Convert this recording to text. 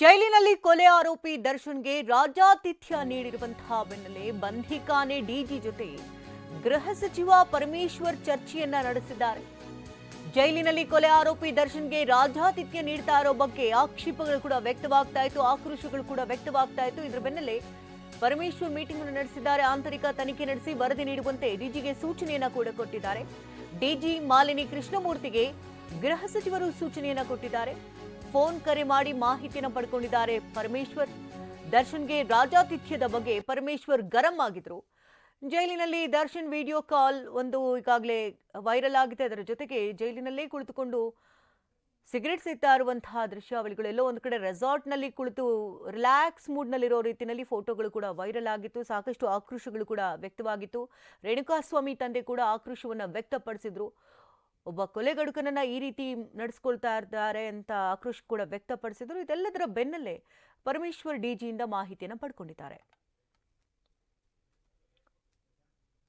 ಜೈಲಿನಲ್ಲಿ ಕೊಲೆ ಆರೋಪಿ ದರ್ಶನ್ಗೆ ರಾಜಾತಿಥ್ಯ ನೀಡಿರುವಂತಹ ಬೆನ್ನಲ್ಲೇ ಬಂಧಿಕಾನೆ ಡಿಜಿ ಜೊತೆ ಗೃಹ ಸಚಿವ ಪರಮೇಶ್ವರ್ ಚರ್ಚೆಯನ್ನ ನಡೆಸಿದ್ದಾರೆ. ಜೈಲಿನಲ್ಲಿ ಕೊಲೆ ಆರೋಪಿ ದರ್ಶನ್ಗೆ ರಾಜಾತಿಥ್ಯ ನೀಡ್ತಾ ಇರೋ ಬಗ್ಗೆ ಆಕ್ಷೇಪಗಳು ಕೂಡ ವ್ಯಕ್ತವಾಗ್ತಾ ಇತ್ತು, ಆಕ್ರೋಶಗಳು ಕೂಡ ವ್ಯಕ್ತವಾಗ್ತಾ ಇತ್ತು. ಇದರ ಬೆನ್ನಲ್ಲೇ ಪರಮೇಶ್ವರ್ ಮೀಟಿಂಗ್ ಅನ್ನು ನಡೆಸಿದ್ದಾರೆ. ಆಂತರಿಕ ತನಿಖೆ ನಡೆಸಿ ವರದಿ ನೀಡುವಂತೆ ಡಿಜಿಗೆ ಸೂಚನೆಯನ್ನ ಕೂಡ ಕೊಟ್ಟಿದ್ದಾರೆ. ಡಿಜಿ ಮಾಲಿನಿ ಕೃಷ್ಣಮೂರ್ತಿಗೆ ಗೃಹ ಸಚಿವರು ಸೂಚನೆಯನ್ನ ಕೊಟ್ಟಿದ್ದಾರೆ. ಫೋನ್ ಕರೆ ಮಾಡಿ ಮಾಹಿತಿಯನ್ನು ಪಡ್ಕೊಂಡಿದ್ದಾರೆ ಪರಮೇಶ್ವರ್. ದರ್ಶನ್ಗೆ ರಾಜಾತಿಥ್ಯದ ಬಗ್ಗೆ ಪರಮೇಶ್ವರ್ ಗರಂ ಆಗಿದ್ರು. ಜೈಲಿನಲ್ಲಿ ದರ್ಶನ್ ವಿಡಿಯೋ ಕಾಲ್ ಒಂದು ಈಗಾಗಲೇ ವೈರಲ್ ಆಗಿದೆ. ಅದರ ಜೊತೆಗೆ ಜೈಲಿನಲ್ಲೇ ಕುಳಿತುಕೊಂಡು ಸಿಗರೆಟ್ ಸಿಗ್ತಾ ಇರುವಂತಹ ದೃಶ್ಯಾವಳಿಗಳು ಎಲ್ಲೋ ಒಂದು ಕಡೆ ರೆಸಾರ್ಟ್ನಲ್ಲಿ ಕುಳಿತು ರಿಲ್ಯಾಕ್ಸ್ ಮೂಡ್ನಲ್ಲಿರೋ ರೀತಿಯಲ್ಲಿ ಫೋಟೋಗಳು ಕೂಡ ವೈರಲ್ ಆಗಿತ್ತು. ಸಾಕಷ್ಟು ಆಕ್ರೋಶಗಳು ಕೂಡ ವ್ಯಕ್ತವಾಗಿತ್ತು. ರೇಣುಕಾಸ್ವಾಮಿ ತಂದೆ ಕೂಡ ಆಕ್ರೋಶವನ್ನು ವ್ಯಕ್ತಪಡಿಸಿದ್ರು. ಒಬ್ಬ ಕೊಲೆಗಡುಕನನ್ನ ಈ ರೀತಿ ನಡೆಸ್ಕೊಳ್ತಾ ಇದ್ದಾರೆ ಅಂತ ಆಕ್ರೋಶ ಕೂಡ ವ್ಯಕ್ತಪಡಿಸಿದ್ರು. ಇದೆಲ್ಲದರ ಬೆನ್ನಲ್ಲೇ ಪರಮೇಶ್ವರ್ ಡಿಜಿಯಿಂದ ಮಾಹಿತಿಯನ್ನು ಪಡ್ಕೊಂಡಿದ್ದಾರೆ.